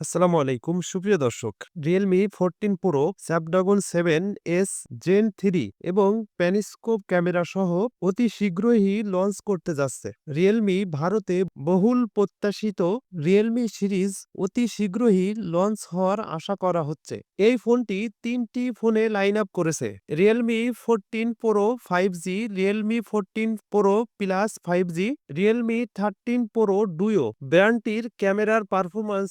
আসসালামু আলাইকুম। সুপ্রিয় দর্শক Realme fourteen pro Snapdragon seven S Gen three এবং প্যানিস্কোপ ক্যামেরা সহ অতি শীঘ্রই লঞ্চ করতে যাচ্ছে। রিয়েলমি ভারতে বহুল প্রত্যাশিত রিয়েলমি সিরিজ অতি শীঘ্রই লঞ্চ হওয়ার আশা করা হচ্ছে। এই ফোনটি তিনটি ফোনে লাইন আপ করেছে। Realme fourteen pro five G Realme fourteen pro plus five G Realme thirteen pro duo ব্র্যান্ডটির ক্যামেরার পারফরম্যান্স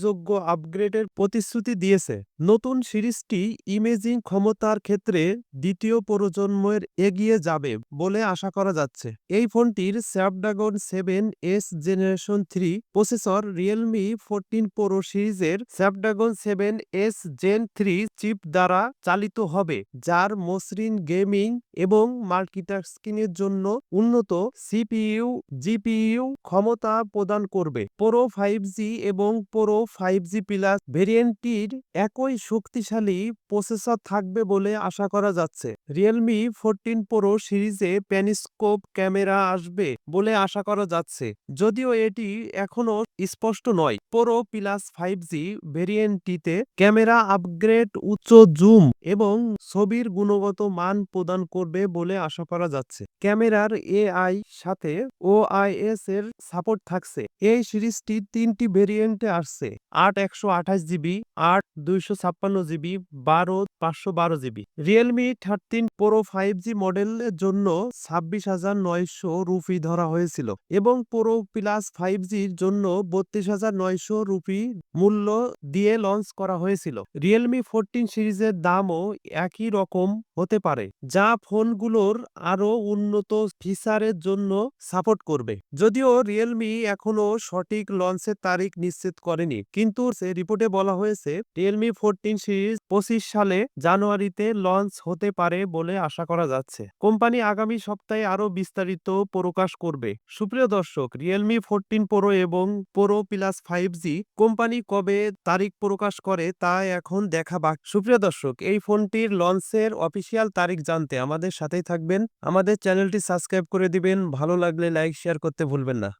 উল্লেখযোগ্য আপগ্রেডের প্রতিশ্রুতি দিয়েছে। নতুন সিরিজটি ইমেজিং ক্ষমতার ক্ষেত্রে দ্বিতীয় প্রজন্মের এগিয়ে যাবে বলে আশা করা যাচ্ছে। এই ফোনটির Snapdragon seven S generation three processor Realme fourteen pro সিরিজের Snapdragon seven S Gen three chip দ্বারা চালিত হবে, যার মসৃণ গেমিং এবং মাল্টিটাস্কিংয়ের জন্য উন্নত সিপিইউ, জিপিইউ ক্ষমতা প্রদান করবে। প্রো ফাইভ জি এবং প্রো ফাইভ জি প্লাস ভেরিয়েন্টটির একই শক্তিশালী প্রসেসর থাকবে বলে আশা করা যাচ্ছে। রিয়েলমি ফোরটিন প্রো সিরিজে প্যানিস্কোপ ক্যামেরা আসবে বলে আশা করা যাচ্ছে। যদিও এটি এখনও স্পষ্ট নয় প্রো প্লাস ফাইভ জি ভেরিয়েন্টটিতে ক্যামেরা আপগ্রেড উচ্চ জুম এবং ছবির গুণগত মান প্রদান করবে বলে আশা করা যাচ্ছে। ক্যামেরার এআই সাথে ওআইএস এর সাপোর্ট থাকছে। এই সিরিজটি তিনটি ভেরিয়েন্টে আসছে। আট একশো আঠাশ জিবি, আট দুইশো ছাপ্পান্ন জিবি, বারো পাঁচশো বারো GB. Realme thirteen pro five G model জন্য ছাব্বিশ হাজার নয়শো রুপি ধরা হয়েছিল এবং প্রো প্লাস ফাইভ জির জন্য বত্রিশ হাজার নয়শো রুপি মূল্য দিয়ে লঞ্চ করা হয়েছিল। রিয়েলমি ফোরটিন সিরিজের দামও একই রকম হতে পারে, যা ফোনগুলোর আরও উন্নত ফিচারের জন্য সাপোর্ট করবে। যদিও রিয়েলমি এখনও সঠিক লঞ্চের তারিখ নিশ্চিত করেনি। কিন্তু সে রিপোর্টে বলা হয়েছে রিয়েলমি ফোরটিন সিরিজ পঁচিশ সালে জানুয়ারিতে লঞ্চ হতে পারে বলে আশা করা যাচ্ছে। কোম্পানি আগামী সপ্তাহে আরও বিস্তারিত প্রকাশ করবে। সুপ্রিয় দর্শক রিয়েলমি ফোরটিন প্রো এবং pro plus five G company কবে তারিখ প্রকাশ করে তা এখন দেখা বাকি। সুপ্রিয় দর্শক, এই ফোনটির লঞ্চের অফিসিয়াল তারিখ জানতে আমাদের সাথেই থাকবেন। আমাদের চ্যানেলটি সাবস্ক্রাইব করে দিবেন। ভালো লাগলে লাইক, শেয়ার করতে ভুলবেন না।